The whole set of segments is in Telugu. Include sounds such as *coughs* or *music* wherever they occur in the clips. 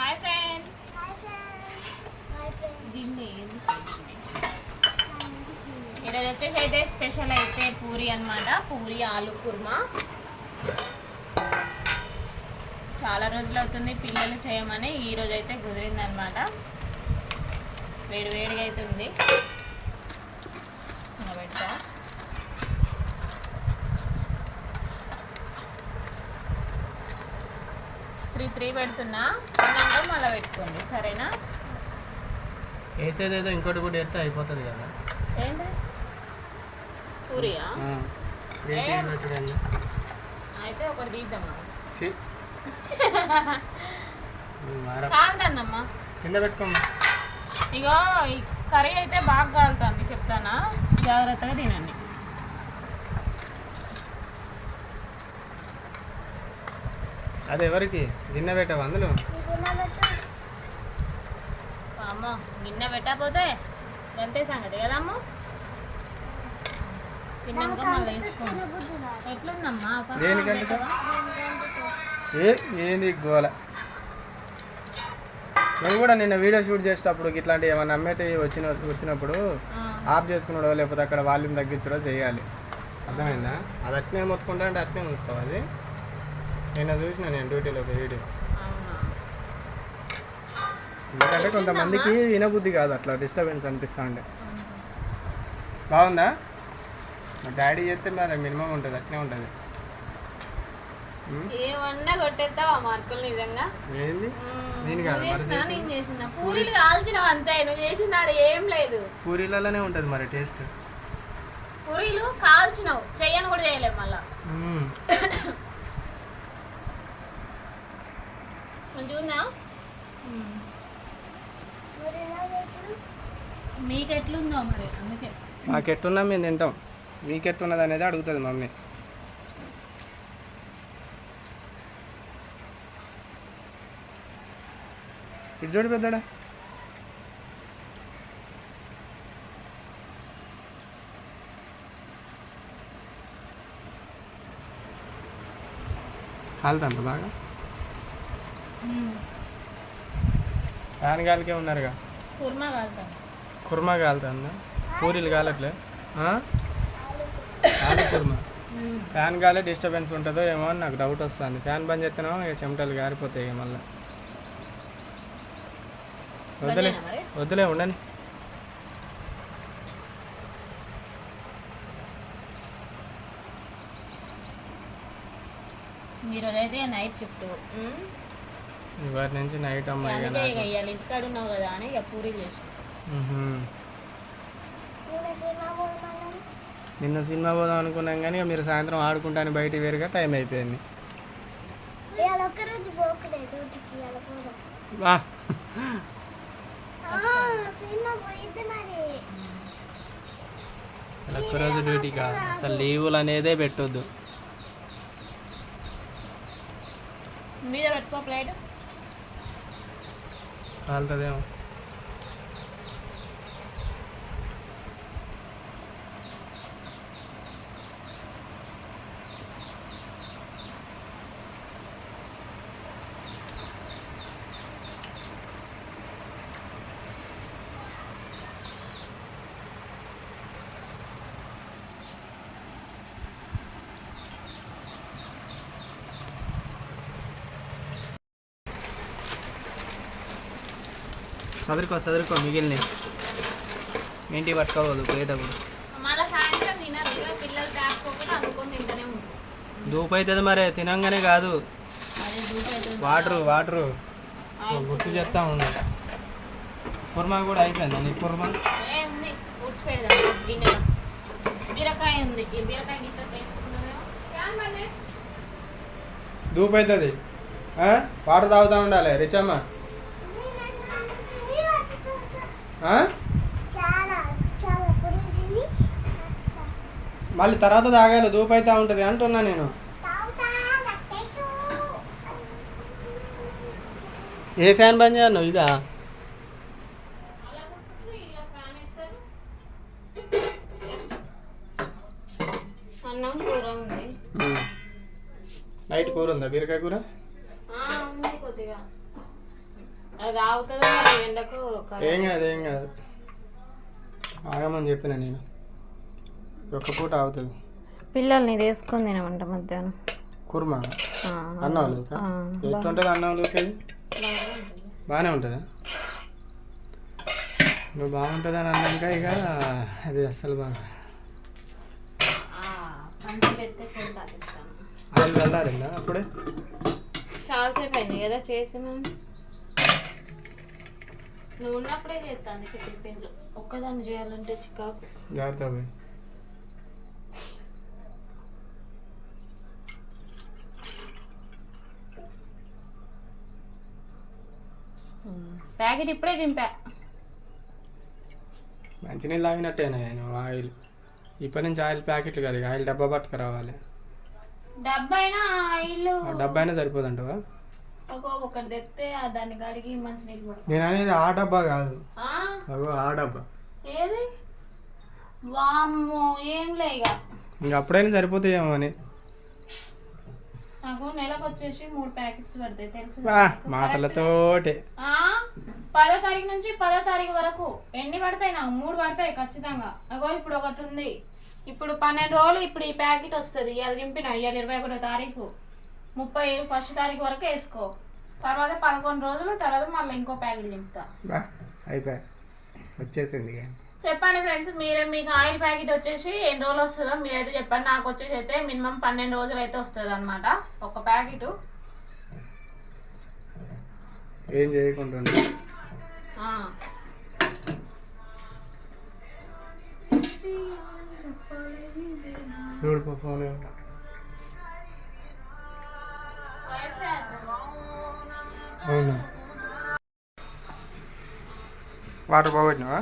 హాయ్ ఫ్రెండ్స్ దీన్ని ఈరోజు వచ్చేసి అయితే స్పెషల్ అయితే పూరి అన్నమాట. పూరి ఆలు కుర్మా. చాలా రోజులు అవుతుంది పిల్లలు చేయమని. ఈ రోజు అయితే కుదిరింది అనమాట వేడి వేడిగా అయితే ఉంది ఇంకా పెడతా త్రీ పెడుతున్నా. మళ్ళీ పెట్టుకోండి. సరేనా? వేసేది ఏదో ఇంకోటి కూడా వేస్తే అయిపోతుంది కదా. ఏంటి? పూరియా? అయితే ఒకటి తీద్దామా కాదన్నమ్మా కింద పెట్టుకోమ్మా ఇగో ఈ కర్రీ అయితే బాగా కాలుతుంది. చెప్తానా? జాగ్రత్తగా తినండి. అది ఎవరికి? గిన్నె పెట్టావు అందులో? అమ్మ గిన్నె పెట్టకపోతే అంతే సంగతి కదమ్మ? తిన్నాక మళ్ళీ వేసుకోండి బుద్ధి రాదు ఎట్లుందమ్మా? కొంచెం దేనికంటే? ఏంది గోల? నువ్వు కూడా నిన్న వీడియో షూట్ చేసేటప్పుడు ఇట్లాంటి ఏమైనా అమ్మేటి వచ్చిన వచ్చినప్పుడు ఆఫ్ చేసుకున్నాడో లేకపోతే అక్కడ వాల్యూమ్ తగ్గించడో చేయాలి. అర్థమైందా? అది అట్నే మొత్తుకుంటా అంటే అట్నే ఉంచుతావు అది? నిన్న చూసిన నేను డ్యూటీలో ఒక వీడియో. ఎందుకంటే కొంతమందికి వినబుద్ధి కాదు అట్లా డిస్టర్బెన్స్ అనిపిస్తా ఉండే బాగుందా? మా డాడీ చేస్తే మరి మినిమం ఉంటుంది అట్నే ఉంటుంది. ఏమన్నా కొట్టేస్తావా మార్కులు నిజంగా? ఏంది. నేను కాదు, నేను చేసిన. పూరీలు కాల్చినావు అంతే నువ్వు చేసిన ఏం లేదు. పూరీలలోనే ఉంటుంది మరి టేస్ట్ పూరీలు కాల్చినావు చెయ్యను కూడా చేయలేము మళ్ళా. *coughs* మంచిగా ఉందా మరి నాకు ఎప్పుడు మీకు ఎట్లుందో మరి అందుకే. మాకెట్టున్నా మేము తింటాం. మీకెట్టున్నది అనేది అడుగుతుంది మమ్మీ. ఇటు చూడు పెద్దడా. కాలుతుంట బాగా? ఫ్యాన్ గాలికే ఉన్నారుగా? కుర్మా కుర్మా కాలుతుందా పూరీలు కాలట్లే? ఆలు కుర్మా. ఫ్యాన్ గాలి డిస్టర్బెన్స్ ఉంటుందో ఏమో అని నాకు డౌట్ వస్తుంది. ఫ్యాన్ బంద్ చేస్తేనేమో ఇక చెమటలు గారిపోతాయి ఇక మళ్ళీ. వద్దులే? వద్దులే ఉండని ఈరోజు అయితే నైట్ షిఫ్ట్. ఇవాటి నుంచి నైట్ అమ్మాయి అందుకే ఇక ఇవాళ ఇంటికాడ ఉన్నావు కదా అని ఇక పూరీలు చేసి నిన్న సినిమా పోదాం అనుకున్నాం కానీ ఇక మీరు సాయంత్రం ఆడుకుంటాను బయట వేరుగా టైం అయిపోయింది. ఇవాళ ఇవాళ వా. ఆ, సినిమా పోయిద్ది మరి. ఒక్కరోజు డ్యూటీ కాదు. అసలు లీవులు అనేదే పెట్టొద్దు. మీద పెట్టుకో ప్లేట్. కాలుతుందేమో ఇక పిల్లలు తాకపోకుండా అందుకొని తింటూనే ఉంటారు. దూపు అవుతుంది మరి తినంగానే కాదు. Water water. గుర్తు చేస్తా ఉండు కుర్మా కూడా అయిపోయిందా నీ కుర్మా? బీరకాయ ఉంది. బీరకాయ. దూపు అవుతుంది వాటర్ తాగుతూ ఉండాలి రిచమ్మ ఆ? చాలా చాలా పురుషుని మళ్ళీ తర్వాత తాగాలి దూపు అవుతా ఉంటుంది అంటున్నా నేను. ఏ ఫ్యాన్ బంద్ చేయను ఇదా? అలా కూర్చో, ఇలా ఫ్యాన్ వేస్తారు. అన్నం కూర ఉంది. నైట్ కూర ఉందా? బీరకాయ కూర? ఎండకు? ఏం కాదు ఏం కాదు. ఆగమని చెప్పిన నేను. ఒక్క పూట అవుతుంది పిల్లల్ని తీసుకొని తినమంట మధ్యాహ్నం. కుర్మా? అన్నం ఎట్లుంటుంది అన్నం బాగానే ఉంటుందా? నువ్వు బాగుంటుందని అన్నాక ఇక అది అస్సలు బాగా. అది వెళ్ళారిందా అప్పుడే? చాలాసేపు అయింది కదా చేసి మేము నువ్వు ఉన్నప్పుడే చేస్తాను టిఫిన్లు ఒక్కదాన్ని చేయాలంటే చికాకు. జాగ్రత్త పోయి. ప్యాకెట్ ఇప్పుడే చింపా. మంచినీళ్ళు తాగినట్టేనా నేను ఆయిల్. ఇప్పటి నుంచి ఆయిల్ ప్యాకెట్లు కాదు ఇక ఆయిల్ డబ్బా పట్టుకురావాలి. డబ్బా అయినా ఇల్లు ఆ డబ్బా అయినా సరిపోదంటవా? ఒకటి తెస్తే ఆ దాన్ని కడిగి మంచి నీళ్ళు నేను అనేది ఆ డబ్బా కాదు. అగో ఆ డబ్బా. ఏది? వామ్మో ఏం లే ఇక ఇంక అప్పుడైనా సరిపోతాయేమో అని. నాకు నెలకు వచ్చేసి మూడు ప్యాకెట్స్ పడతాయి తెలుసు మాటలతోటే ఆ, పదో తారీఖు నుంచి పదో తారీఖు వరకు ఎన్ని పడతాయి నాకు? మూడు పడతాయి ఖచ్చితంగా. అగో ఇప్పుడు ఒకటి ఉంది. ఇప్పుడు పన్నెండు రోజులు ఇప్పుడు ఈ ప్యాకెట్ వస్తుంది. ఇవాళ దింపిన ఇవాళ ఇరవై ఒకటో తారీఖు. ముప్పై ఫస్ట్ తారీఖు వరకు వేసుకో. తర్వాత పదకొండు రోజులు తర్వాత మళ్ళీ ఇంకో ప్యాకెట్ బా అయిపోయా. వచ్చేసింది చెప్పండి ఫ్రెండ్స్ మీరే మీకు ఆయిల్ ప్యాకెట్ వచ్చేసి ఎన్ని రోజులు వస్తుందో మీరైతే చెప్పండి. నాకు వచ్చేసి అయితే మినిమం పన్నెండు రోజులు అయితే వస్తుంది అనమాట ఒక ప్యాకెట్. ఏం చేయకుండా చూడు అవునా వాటర్ పోగొట్టినావా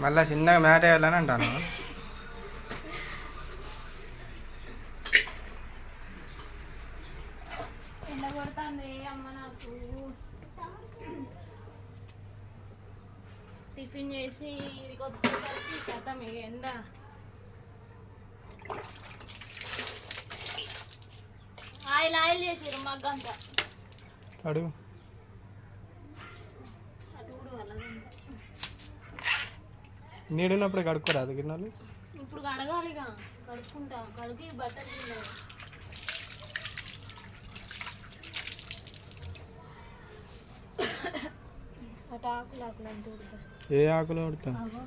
మళ్ళా చిన్నగా మ్యాట్ వేయాలని అంటాను ఎండ కొడుతుంది అమ్మ నాకు టిఫిన్ చేసి ఇదికి కథ మీ ఎండ ఆయిల్ ఆయిల్ చేసారు మగ్గంతా అడుగు. నీడున్నప్పుడు కడుక్కోరాదు గిన్నెలు? ఇప్పుడు కడగాలిగా కడుక్కుంటా. కడిగి బట్టలు ఉంటాయి. ఏ ఆకులు అగో.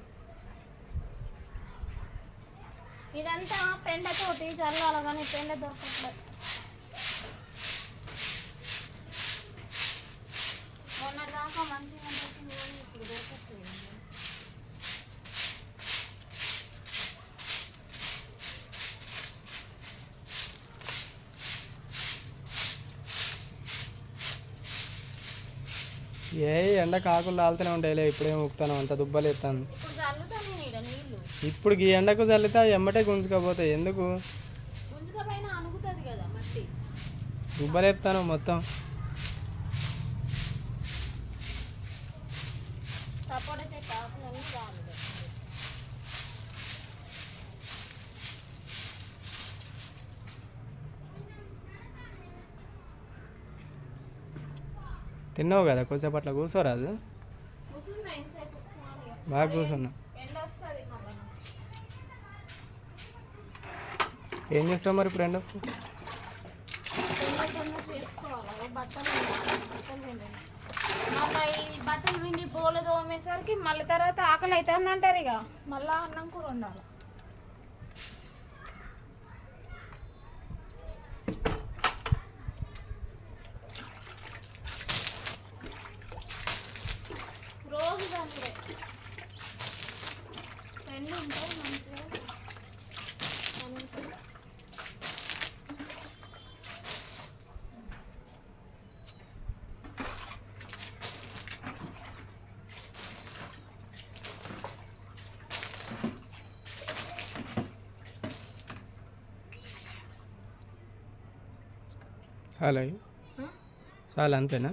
ఇదంతా పెండతోటి చల్లాలి కానీ పెండ దొరకట్లేదు మొన్నటి దాకా మంచిగా దొరికింది కానీ ఇప్పుడు దొరకట్లేదు ఏ ఎండకు ఆకులు రాలుతూనే ఉంటాయిలే ఇప్పుడేం ఉపుతాను అంత దుబ్బలు ఎత్తాను ఇప్పుడు ఈ ఎండకు చల్లితే ఎమ్మటే గుంజుకపోతాయి ఎందుకు? గుంజుక పైన అణుగుతుంది కదా మట్టి. దుబ్బలు ఎత్తాను మొత్తం. తిన్నావు కదా కొంచెం అట్లా కూర్చోరాదు. బాగా కూర్చున్నా. ఏం చేస్తావు మరి ఇప్పుడు ఎండ వస్తుంది బట్టలు పిండాలి, బట్టలు మళ్ళీ బోలు తోమేసరికి మళ్ళీ తర్వాత ఆకలి అవుతుంది అంటారు ఇక. మళ్ళీ అన్నం కూర ఉండాలి చాలా? చాలా అంతేనా?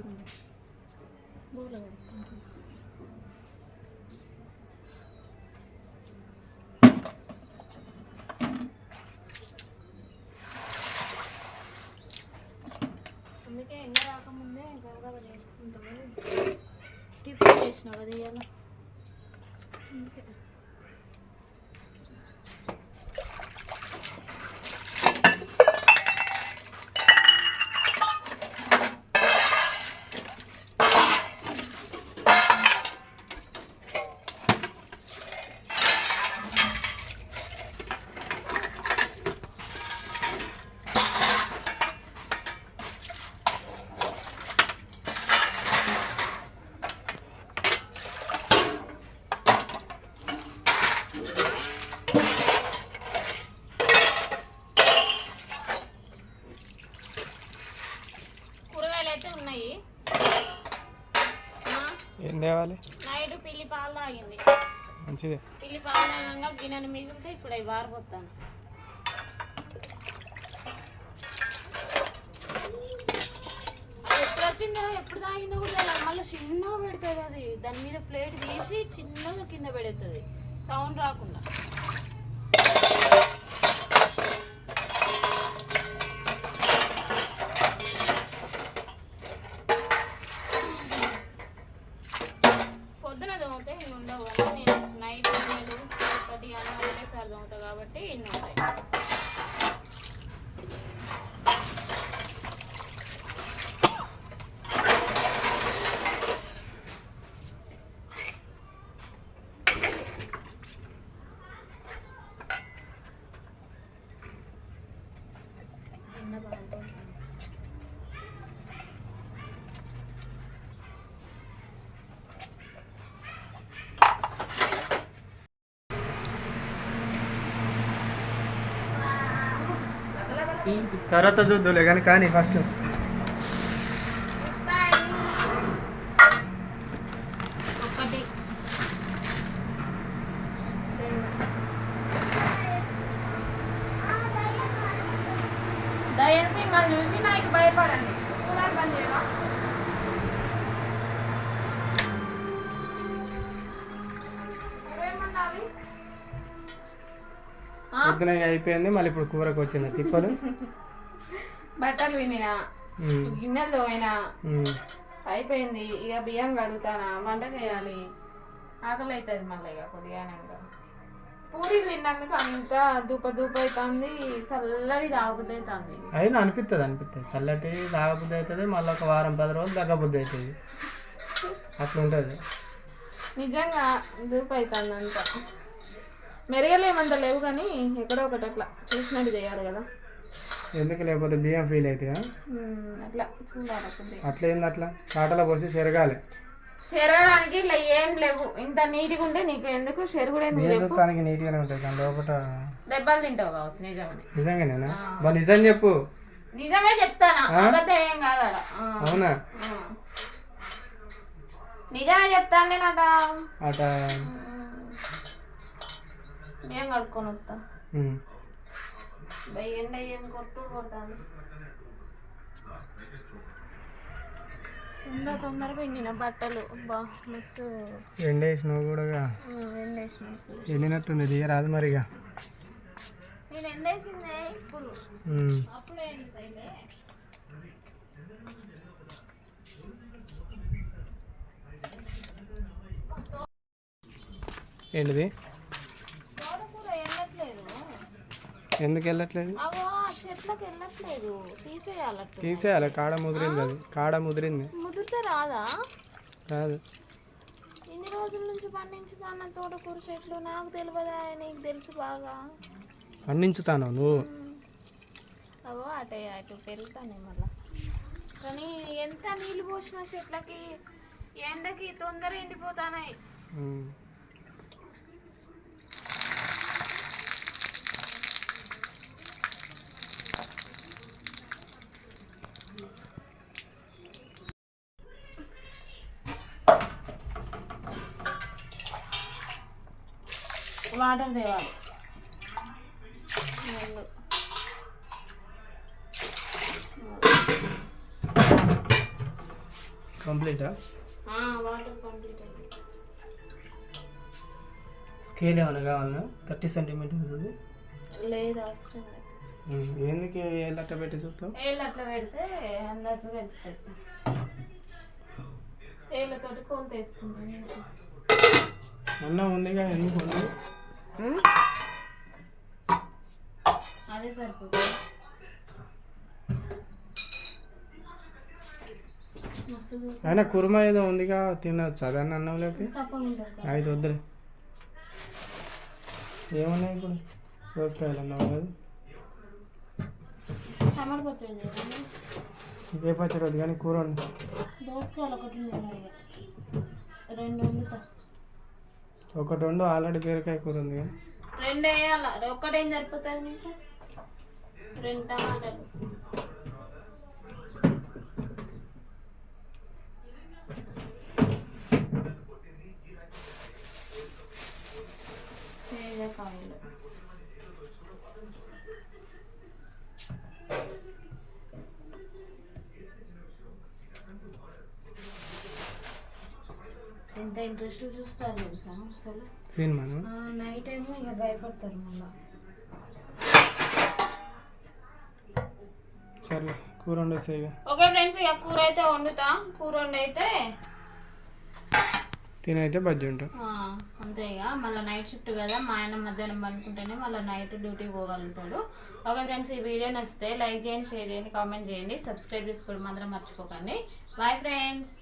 టిఫిన్ చేసిన కదా ఇవాళ అందుకే కూరగాయలు అయితే ఉన్నాయి ఆ, ఏం తేవాలి నైట్ పిల్లి పాలు తాగింది మంచిదే. పిల్లి పాలు తాగంగా గిన్నెను మిగిలితే ఇప్పుడు అవి వారిపోతాను. అది ఎప్పుడు వచ్చిందో ఎప్పుడు తాగిందో కూడా మళ్ళీ చిన్నగా పెడుతుంది అది. దాని మీద ప్లేట్ తీసి చిన్నగా కింద పెడుతుంది. సౌండ్ రాకుండా పొద్దున దొంగతే ఇన్ని ఉండవు కానీ నేను నైట్ నీళ్ళు ఒకటి అన్న ఒకటేసారి దొంగతా కాబట్టి ఇన్ని ఉంటాయి ఎండ బాగుంటుంది తర్వాత చూద్దులే కానీ కానీ ఫస్ట్ మళ్ళీ ఇప్పుడు కూరకు వచ్చింది తిప్పలు. బట్టలు వినినా గిన్నెలు తోమినా. అయిపోయింది. ఇక బియ్యం కడుగుతానా? వంట చేయాలి. ఆకలి అవుతుంది మళ్ళీ ఇక కొద్దిగానంగా పూరి తిన్నందుకు అంత దూప దూప అవుతుంది చల్లడి తాగుబుద్ది అవుతుంది అయినా అనిపిస్తుంది అనిపిస్తుంది చల్లటి తాగబుద్ధి అవుతుంది మళ్ళీ ఒక వారం పది రోజులు తగ్గబుద్ధి అవుతుంది అట్లా ఉంటుంది నిజంగా దూప అవుతుంది అంత మెరగలేమంత లేవు కానీ ఎక్కడో ఒకటి అట్లా చూసినట్టు చేయాలి కదా. ఎందుకు లేకపోతే బియ్యం ఫీల్ అవుతాయా ఉమ్, అట్లా చూడాలి అట్లా ఏంది అట్లా? కాటలో పోసి చెరగాలి. చెరగడానికి ఇట్లా ఏం లేవు. ఇంత నీట్గా ఉంటే నీకు ఎందుకు? చెరుగుడు ఎందుకు నీట్గానే ఉంటుంది కానీ లోపల దెబ్బలు తింటావు కావచ్చు నిజంగా నిజంగానేనా? బా నిజం చెప్పు. నిజమే చెప్తానా? అబద్ధం ఏం కాదు. ఆ. అవునా. నిజమే చెప్తాను నేనట అట. ఏం కడుక్కొని వస్తా? ఎండ ఏం కొట్టు కొడతాను? ఉందా తొందరగా పిండిన బట్టలు. బా మస్తు ఎండేసినావు కూడా ఎండేసిన ఎండినట్టుంది దిగరాదు మరిగా నేను ఎండేసిందే ఇప్పుడు. ఉమ్. అప్పుడే ఎండుతాయిలే ఏంటిది తోటకూర వెళ్ళట్లేదు ఎందుకు వెళ్ళట్లేదు చెట్లకు వెళ్ళట్లేదు. తీసేయాలట్టు తీసేయాలి కాడ ముదిరింది అది. కాడ ముదిరింది. ముదిరితే రాదా? కాదు ఇన్ని రోజుల నుంచి పండించుతాన్న తోటకూర చెట్లు? నాకు తెలియదా నీకు తెలుసు బాగా. పండించుతాను నువ్వు? అవో అటే అటు పెరుగుతానే మళ్ళా. కానీ ఎంత నీళ్ళు పోసిన చెట్లకి ఎండకి తొందర ఎండిపోతానాయి వాటర్ తేవాలి. కంప్లీటా? వాటర్ కంప్లీట్ స్కేల్ ఏమైనా కావాలన్నా? థర్టీ సెంటీమీటర్స్ అది? లేదు అవసరం ఎందుకు ఏళ్ళట్ట పెట్టి చూస్తావు? ఏళ్ళు అట్లా పెడితే అందరితో వెళ్తుంది ఏళ్ళతోటి కోల్ తీసుకుంటాను అన్నం ఉందిగా ఎందుకు ఉంది అదే సరిపోతుంది. అయినా కుర్మా ఏదో ఉందిగా తినచ్చు అదన్న అన్నంలోకి. ఐదు వద్దులే. ఏమున్నాయి ఇప్పుడు? దోసకాయలు అన్నావు కదా. ఇంకే పచ్చడి వద్దు కానీ కూర వండు. దోసకాయలు ఒకటి ఉంది ఒకటి రెండు ఆల్రెడీ బీరకాయ కూర ఉంది రెండు వేయాల? ఒక్కటేం సరిపోతుంది నీకు రెండు టమాటాలు. ఎంత ఇంట్రెస్ట్ చూస్తారు తెలుసా? అసలు? నైట్ ఏమో ఇక భయపడతారు మళ్ళీ. సర్లే కూర వండేసే ఇక. ఓకే ఫ్రెండ్స్ ఇక కూర అయితే వండుతా. కూర వండి అయితే తినైతే బజ్జి ఉంటాం ఆ, అంతే ఇక. మళ్ళీ నైట్ షిఫ్ట్ కదా మా ఆయన మధ్యాహ్నం పనుకుంటేనే మళ్ళీ నైట్ డ్యూటీ పోగలుగుతాడు. ఓకే ఫ్రెండ్స్ ఈ వీడియో నచ్చితే లైక్ చేయండి షేర్ చేయండి కామెంట్ చేయండి. సబ్స్క్రైబ్ చేసుకోవడం మాత్రం మర్చిపోకండి. Bye friends